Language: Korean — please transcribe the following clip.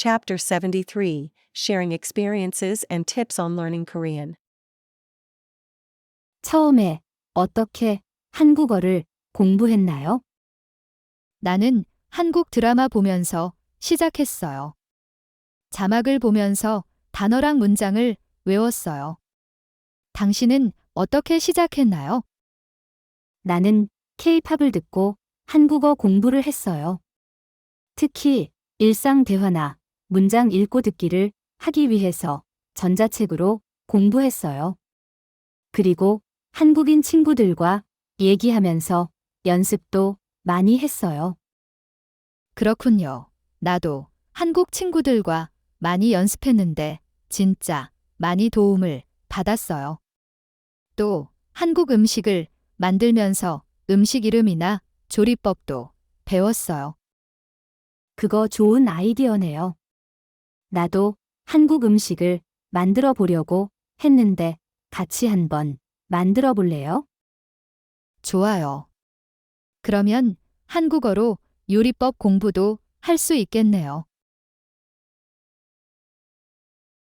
Chapter 73 Sharing Experiences and Tips on Learning Korean. 처음에 어떻게 한국어를 공부했나요? 나는 한국 드라마 보면서 시작했어요. 자막을 보면서 단어랑 문장을 외웠어요. 당신은 어떻게 시작했나요? 나는 K-팝을 듣고 한국어 공부를 했어요. 특히 일상 대화나 문장 읽고 듣기를 하기 위해서 전자책으로 공부했어요. 그리고 한국인 친구들과 얘기하면서 연습도 많이 했어요. 그렇군요. 나도 한국 친구들과 많이 연습했는데 진짜 많이 도움을 받았어요. 또 한국 음식을 만들면서 음식 이름이나 조리법도 배웠어요. 그거 좋은 아이디어네요. 나도 한국 음식을 만들어 보려고 했는데 같이 한번 만들어 볼래요? 좋아요. 그러면 한국어로 요리법 공부도 할 수 있겠네요.